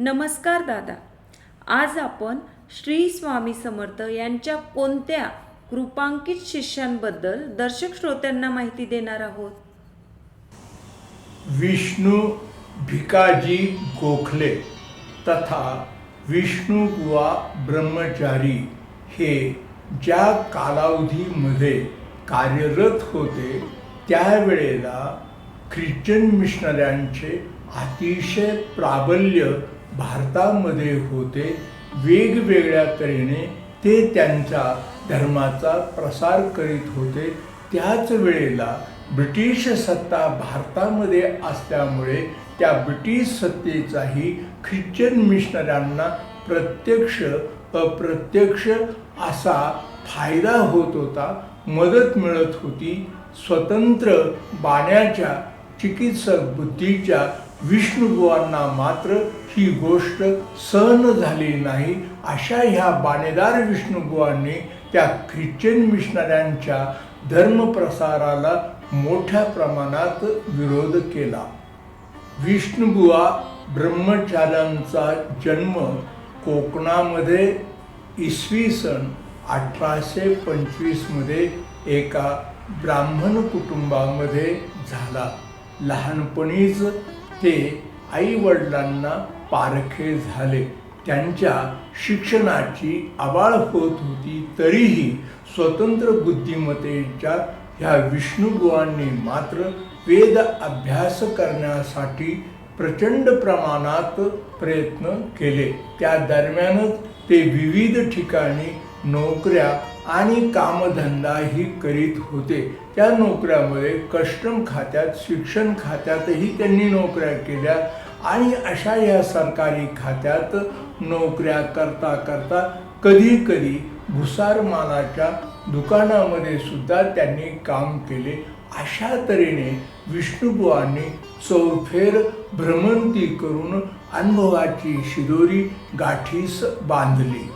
नमस्कार दादा. आज आपण श्री स्वामी समर्थ यांच्या कोणत्या कृपांकित शिष्यांबद्दल दर्शक श्रोत्यांना माहिती देणार आहोत? विष्णू भिकाजी गोखले तथा विष्णू बुवा ब्रह्मचारी हे ज्या कालावधीमध्ये कार्यरत होते त्यावेळेला ख्रिश्चन मिशनऱ्यांचे अतिशय प्राबल्य भारतामध्ये होते वेगवेगळ्या तऱ्हेने ते त्यांच्या धर्माचा प्रसार करीत होते. त्याच वेळेला ब्रिटिश सत्ता भारतामध्ये असल्यामुळे त्या ब्रिटिश सत्तेचाही ख्रिश्चन मिशनऱ्यांना प्रत्यक्ष अप्रत्यक्ष असा फायदा होत होता मदत मिळत होती. स्वतंत्र बाण्याच्या चिकित्सक बुद्धीच्या विष्णुबुवांना मात्र ही गोष्ट सहन झाली नाही. अशा ह्या बाणेदार विष्णुबुवांनी त्या ख्रिश्चन मिशनऱ्यांच्या धर्मप्रसाराला मोठ्या प्रमाणात विरोध केला. विष्णुबुवा ब्रह्मचार्यांचा जन्म कोकणामध्ये इसवी सन अठराशे पंचवीसमध्ये एका ब्राह्मण कुटुंबामध्ये झाला. लहानपणीच ते आईवडिलांना पारखे झाले. त्यांच्या शिक्षणाची आबाळ होत होती तरीही स्वतंत्र बुद्धिमत्तेच्या ह्या विष्णुबुवांनी मात्र वेद अभ्यास करण्यासाठी प्रचंड प्रमाणात प्रयत्न केले. त्या दरम्यानच ते विविध ठिकाणी नोकऱ्या आणि कामधंदाही करीत होते. त्या नोकऱ्यामुळे कस्टम खात्यात शिक्षण खात्यातही त्यांनी नोकऱ्या केल्या आणि अशा या सरकारी खात्यात नोकऱ्या करता करता कधी कधी भुसार मालाच्या दुकानामध्ये सुद्धा त्यांनी काम केले. अशा तऱ्हेने विष्णुबुवांनी चौफेर भ्रमंती करून अनुभवाची शिदोरी गाठीस बांधली.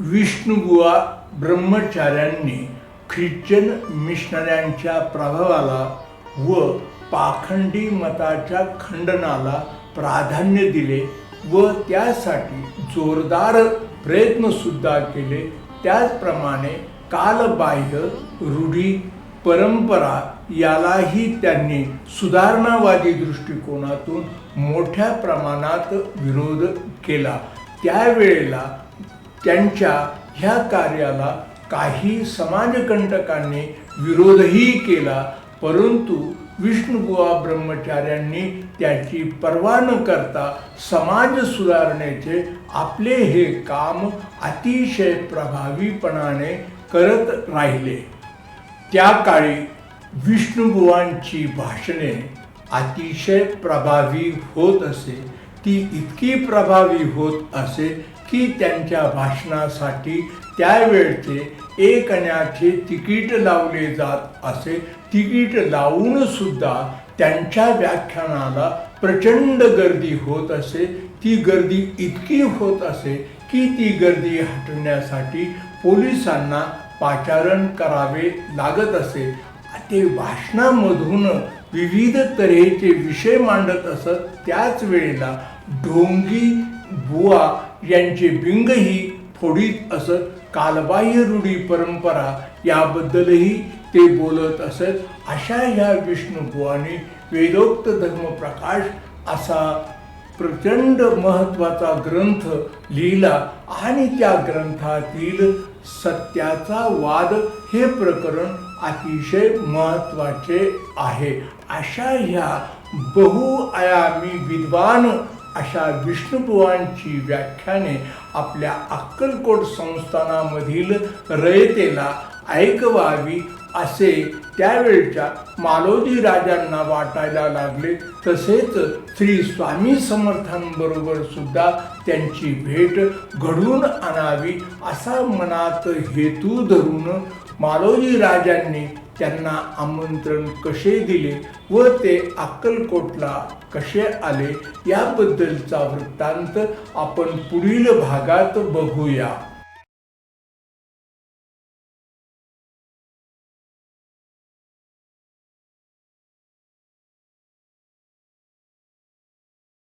विष्णुबुवा ब्रह्मचार्यांनी ख्रिश्चन मिशनऱ्यांच्या प्रभावाला व पाखंडी मताच्या खंडनाला प्राधान्य दिले व त्यासाठी जोरदार प्रयत्नसुद्धा केले. त्याचप्रमाणे कालबाह्य रूढी परंपरा यालाही त्यांनी सुधारणावादी दृष्टिकोनातून मोठ्या प्रमाणात विरोध केला. त्यावेळेला त्यांच्या ह्या कार्याला काही समाजकंटकांनी विरोधही केला परंतु विष्णुबुवा ब्रह्मचार्यांनी त्याची पर्वा न करता समाज सुधारण्याचे आपले हे काम अतिशय प्रभावीपणाने करत राहिले. त्या काळी विष्णुबुवांची भाषणे अतिशय प्रभावी होत असे. ती इतकी प्रभावी होत असे की त्यांच्या भाषणासाठी त्यावेळचे एक अण्याचे तिकीट लावले जात असे. तिकीट लावून सुद्धा त्यांच्या व्याख्यानाला प्रचंड गर्दी होत असे. ती गर्दी इतकी होत असे की ती गर्दी हटवण्यासाठी पोलिसांना पाचारण करावे लागत असे. ते भाषणामधून विविध तऱ्हेचे विषय मांडत असत त्याच वेळेला ढोंगी बुवा यांचे बिंगही फोडीत असत. कालबाह्य रूढी परंपरा याबद्दलही ते बोलत असत. अशा ह्या विष्णुबुवाने वेदोक्त धर्मप्रकाश असा प्रचंड महत्त्वाचा ग्रंथ लिहिला आणि त्या ग्रंथातील सत्याचा वाद हे प्रकरण अतिशय महत्त्वाचे आहे. अशा ह्या बहुआयामी विद्वान अशा विष्णुबुवांची व्याख्याने आपल्या अक्कलकोट संस्थानामधील रयतेला ऐकवावी असे त्यावेळच्या मालोजी राजांना वाटायला लागले. तसेच श्री स्वामी समर्थांबरोबर सुद्धा त्यांची भेट घडवून आणावी असा मनात हेतू धरून मालोजी राजांनी त्यांना आमंत्रण कसे दिले व ते अक्कलकोटला कसे आले याबद्दलचा वृत्तांत आपण पुढील भागात बघूया.